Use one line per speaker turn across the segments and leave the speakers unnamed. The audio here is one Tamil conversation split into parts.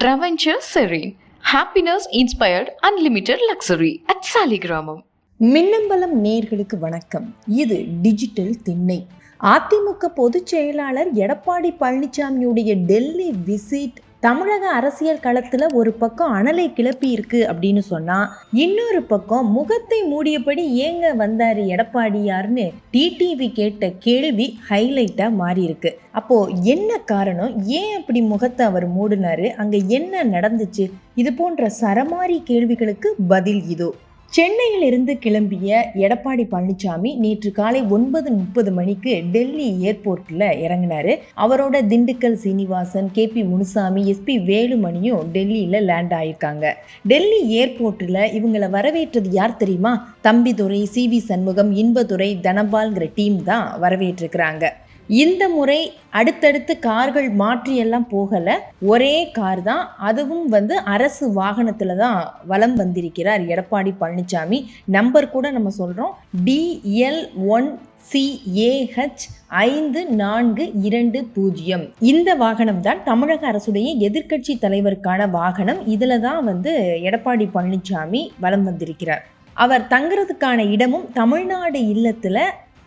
Traventure serene happiness inspired unlimited luxury at Saligramam
Minnambalam நேர்களுக்கு வணக்கம் இது டிஜிட்டல் திண்ணை அதிமுக பொதுச் செயலாளர் எடப்பாடி பழனிசாமியுடைய டெல்லி விசிட் தமிழக அரசியல் களத்துல ஒரு பக்கம் அனலை கிளப்பி இருக்கு அப்படின்னு சொன்னா இன்னொரு பக்கம் முகத்தை மூடியபடி ஏங்க வந்தாரு எடப்பாடியார்னு டிடிவி கேட்ட கேள்வி ஹைலைட்டா மாறி இருக்கு. அப்போ என்ன காரணம்? ஏன் அப்படி முகத்தை அவர் மூடினாரு? அங்க என்ன நடந்துச்சு? இது போன்ற சரமாரி கேள்விகளுக்கு பதில் இதோ. சென்னையில் இருந்து கிளம்பிய எடப்பாடி பழனிசாமி நேற்று காலை ஒன்பது முப்பது மணிக்கு டெல்லி ஏர்போர்ட்டில் இறங்கினாரு. அவரோட Dindigul Srinivasan K P Munusamy SP வேலுமணியும் டெல்லியில் லேண்ட் ஆயிருக்காங்க. டெல்லி ஏர்போர்ட்டில் இவங்களை வரவேற்றது யார் தெரியுமா? தம்பிதுரை சி வி சண்முகம் இன்பதுரை தனபால்ங்கிற டீம் தான் வரவேற்றிருக்கிறாங்க. இந்த முறை அடுத்தடுத்து கார்கள் மாற்றியெல்லாம் போகலை. ஒரே கார் தான். அதுவும் வந்து அரசு வாகனத்தில் தான் வலம் வந்திருக்கிறார் எடப்பாடி பழனிசாமி நம்பர் கூட நம்ம சொல்கிறோம் டிஎல் ஒன் சிஏஹெச் ஐந்து நான்கு இரண்டு பூஜ்ஜியம். இந்த வாகனம் தான் தமிழக அரசுடைய எதிர்க்கட்சி தலைவருக்கான வாகனம். இதில் தான் வந்து எடப்பாடி பழனிசாமி வலம் வந்திருக்கிறார். அவர் தங்குறதுக்கான இடமும் தமிழ்நாடு இல்லத்தில்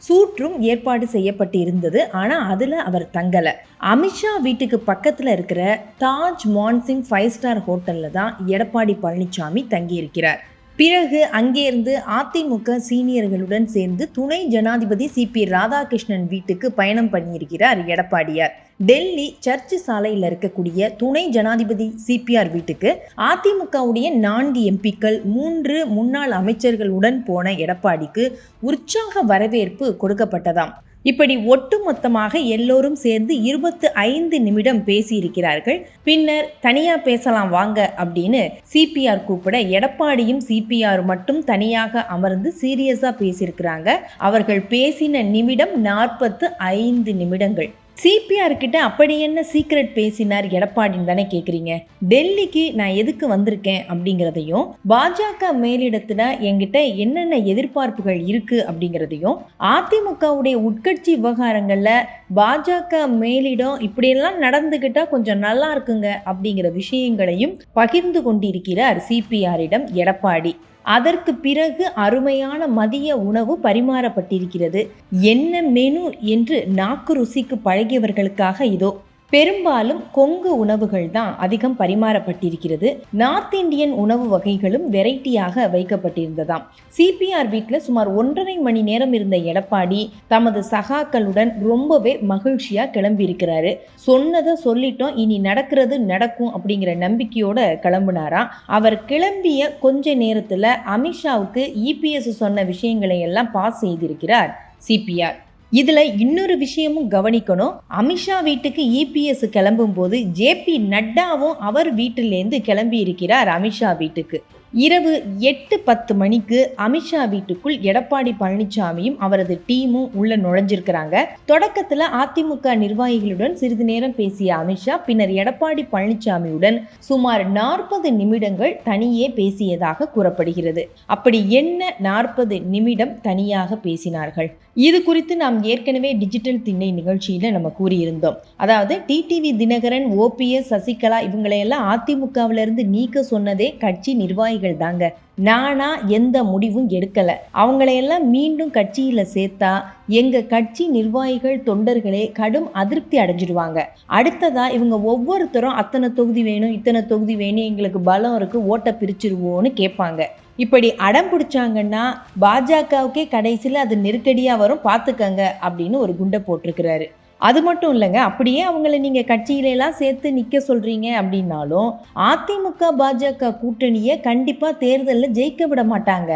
சூற்றும் ஏற்பாடு செய்யப்பட்டு இருந்தது ஆனால் அதில் அவர் தங்கலை. அமித்ஷா வீட்டுக்கு பக்கத்தில் இருக்கிற தாஜ் மான்சிங் ஃபைவ் ஸ்டார் ஹோட்டலில் தான் எடப்பாடி பழனிசாமி தங்கியிருக்கிறார். பிறகு அங்கேருந்து அதிமுக சீனியர்களுடன் சேர்ந்து துணை ஜனாதிபதி சி பி ராதாகிருஷ்ணன் வீட்டுக்கு பயணம் பண்ணியிருக்கிறார் எடப்பாடியார். டெல்லி சர்ச் சாலையில் இருக்கக்கூடிய துணை ஜனாதிபதி சிபிஆர் வீட்டுக்கு அதிமுகவுடைய நான்கு எம்பிக்கள் மூன்று முன்னாள் அமைச்சர்களுடன் போன எடப்பாடிக்கு உற்சாக வரவேற்பு கொடுக்கப்பட்டதாம். இப்படி ஒட்டுமொத்தமாக எல்லோரும் சேர்ந்து இருபத்து ஐந்து நிமிடம் பேசியிருக்கிறார்கள். பின்னர் தனியா பேசலாம் வாங்க அப்படின்னு சிபிஆர் கூப்பிட எடப்பாடியும் சிபிஆர் மட்டும் தனியாக அமர்ந்து சீரியஸா பேசியிருக்கிறாங்க. அவர்கள் பேசின நிமிடம் நாற்பத்து ஐந்து நிமிடங்கள். சிபிஆர்கிட்ட அப்படி என்ன சீக்ரெட் பேசினார் எடப்பாடின்னு தானே கேட்குறீங்க டெல்லிக்கு நான் எதுக்கு வந்திருக்கேன் அப்படிங்கிறதையும் பாஜக மேலிடத்தில் என்கிட்ட என்னென்ன எதிர்பார்ப்புகள் இருக்குது அப்படிங்கிறதையும் அதிமுகவுடைய உட்கட்சி விவகாரங்களில் பாஜக மேலிடம் இப்படியெல்லாம் நடந்துக்கிட்டால் கொஞ்சம் நல்லா இருக்குங்க அப்படிங்கிற விஷயங்களையும் பகிர்ந்து கொண்டிருக்கிறார் சிபிஆரிடம் எடப்பாடி. அதற்கு பிறகு அருமையான மதிய உணவு பரிமாறப்பட்டிருக்கிறது. என்ன மெனு என்று நாக்கு ருசிக்கு பழகியவர்களுக்காக இதோ. பெரும்பாலும் கொங்கு உணவுகள் தான் அதிகம் பரிமாறப்பட்டிருக்கிறது. நார்த் இந்தியன் உணவு வகைகளும் வெரைட்டியாக வைக்கப்பட்டிருந்ததாம். சிபிஆர் வீட்டில் சுமார் ஒன்றரை மணி நேரம் இருந்த எடப்பாடி தமது சகாக்களுடன் ரொம்பவே மகிழ்ச்சியா கிளம்பி இருக்கிறாரு சொன்னதை சொல்லிட்டோம் இனி நடக்கிறது நடக்கும் அப்படிங்கிற நம்பிக்கையோட கிளம்புனாராம் அவர் கிளம்பிய கொஞ்ச நேரத்தில் அமித்ஷாவுக்கு இபிஎஸ் சொன்ன விஷயங்களை எல்லாம் பாஸ் செய்திருக்கிறார் சிபிஆர். இதில் இன்னொரு விஷயமும் கவனிக்கணும். அமித்ஷா வீட்டுக்கு இபிஎஸ் கிளம்பும் போது ஜேபி நட்டாவும் அவர் வீட்டிலேருந்து கிளம்பி இருக்கிறார் அமித்ஷா வீட்டுக்கு. இரவு எட்டு பத்து மணிக்கு அமித்ஷா வீட்டுக்குள் எடப்பாடி பழனிசாமியும் அவரது டீமும் உள்ள நுழைஞ்சிருக்கிறாங்க. தொடக்கத்துல அதிமுக நிர்வாகிகளுடன் சிறிது நேரம் பேசிய அமித்ஷா பின்னர் எடப்பாடி பழனிசாமியுடன் சுமார் நாற்பது நிமிடங்கள் தனியே பேசியதாக கூறப்படுகிறது. அப்படி என்ன நாற்பது நிமிடம் தனியாக பேசினார்கள்? இது குறித்து நாம் ஏற்கனவே டிஜிட்டல் திண்ணை நிகழ்ச்சியில நம்ம கூறியிருந்தோம். அதாவது டிடிவி தினகரன் ஓபிஎஸ் சசிகலா இவங்களையெல்லாம் அதிமுகவிலிருந்து நீக்க சொன்னதே கட்சி நிர்வாகிகள் தாங்க. நானா எந்த முடிவும் எடுக்கல. அவங்களையெல்லாம் மீண்டும் கட்சியில சேர்த்தா எங்க கட்சி நிர்வாகிகள் தொண்டர்களே கடும் அதிருப்தி அடைஞ்சிடுவாங்க. அடுத்ததா இவங்க ஒவ்வொருத்தரும் அத்தனை தொகுதி வேணும் இத்தனை தொகுதி வேணும் எங்களுக்கு பலம் இருக்கு ஓட்டை பிரிச்சிருவோன்னு கேட்பாங்க. இப்படி அடம் பிடிச்சாங்கன்னா பாஜகவுக்கே கடைசியில் அது நெருக்கடியாக வரும் பார்த்துக்கங்க அப்படின்னு ஒரு குண்டை போட்டிருக்கிறாரு. அது மட்டும் இல்லைங்க அப்படியே அவங்கள நீங்கள் கட்சியிலெல்லாம் சேர்த்து நிற்க சொல்கிறீங்க அப்படின்னாலும் அதிமுக பாஜக கூட்டணியை கண்டிப்பாக தேர்தலில் ஜெயிக்க விட மாட்டாங்க.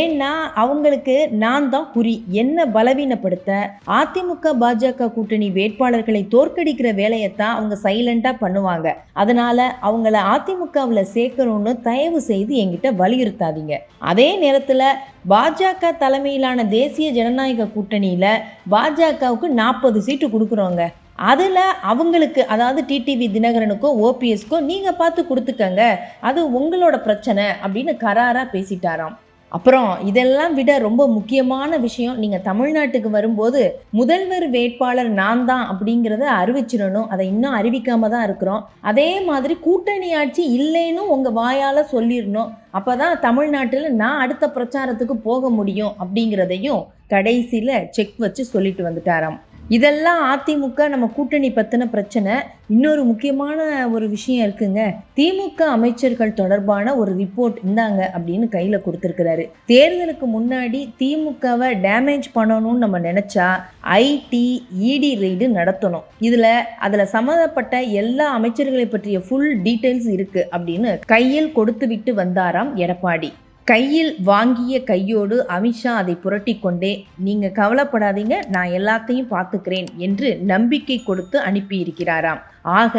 ஏன்னா அவங்களுக்கு நான் தான் குறி என்ன பலவீனப்படுத்த அதிமுக பாஜக கூட்டணி வேட்பாளர்களை தோற்கடிக்கிற வேலையைத்தான் அவங்க சைலண்டாக பண்ணுவாங்க. அதனால் அவங்கள அதிமுகவில் சேர்க்கணும்னு தயவு செய்து என்கிட்ட வலியுறுத்தாதீங்க. அதே நேரத்தில் பாஜக தலைமையிலான தேசிய ஜனநாயக கூட்டணியில் பாஜகவுக்கு நாற்பது சீட்டு கொடுக்குறோங்க. அதில் அவங்களுக்கு அதாவது டிடிவி தினகரனுக்கோ ஓபிஎஸ்க்கோ நீங்கள் பார்த்து கொடுத்துக்கங்க. அது உங்களோட பிரச்சனை அப்படின்னு கராராக பேசிட்டாராம். அப்புறம் இதெல்லாம் விட ரொம்ப முக்கியமான விஷயம் நீங்கள் தமிழ்நாட்டுக்கு வரும்போது முதல்வர் வேட்பாளர் நான் தான் அப்படிங்கிறத அறிவிச்சிடணும். அதை இன்னும் அறிவிக்காம தான் இருக்கிறோம். அதே மாதிரி கூட்டணி ஆட்சி இல்லைன்னு உங்கள் வாயால் சொல்லிடணும். அப்போ தான் தமிழ்நாட்டில் நான் அடுத்த பிரச்சாரத்துக்கு போக முடியும் அப்படிங்கிறதையும் கடைசியில் செக் வச்சு சொல்லிட்டு வந்துட்டாராம். இதெல்லாம் அதிமுக நம்ம கூட்டணி பற்றின பிரச்சனை. இன்னொரு முக்கியமான ஒரு விஷயம் இருக்குங்க. திமுக அமைச்சர்கள் தொடர்பான ஒரு ரிப்போர்ட் இந்தாங்க அப்படின்னு கையில் கொடுத்துருக்கிறாரு. தேர்தலுக்கு முன்னாடி திமுகவை டேமேஜ் பண்ணணும்னு நம்ம நினச்சா ஐடி இடி ரெய்டு நடத்தணும். இதில் அதில் சம்மந்தப்பட்ட எல்லா அமைச்சர்களை பற்றிய ஃபுல் டீட்டெயில்ஸ் இருக்குது அப்படின்னு கையில் கொடுத்து விட்டு வந்தாராம் எடப்பாடி. கையில் வாங்கிய கையோடு அமித்ஷா அதை புரட்டி கொண்டே நீங்க கவலைப்படாதீங்க நான் எல்லாத்தையும் பார்த்துக்கிறேன் என்று நம்பிக்கை கொடுத்து அனுப்பியிருக்கிறாராம் ஆக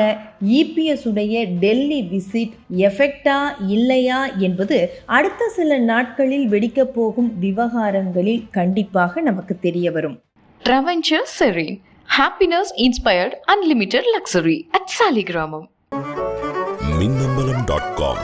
இபிஎஸ் உடைய டெல்லி விசிட் எஃபெக்டா இல்லையா என்பது அடுத்த சில நாட்களில் வெடிக்கப் போகும் விவகாரங்களில் கண்டிப்பாக நமக்கு தெரிய வரும்
Traventure Serene. Happiness inspired unlimited luxury at Saligramam.
Minnambalam dot com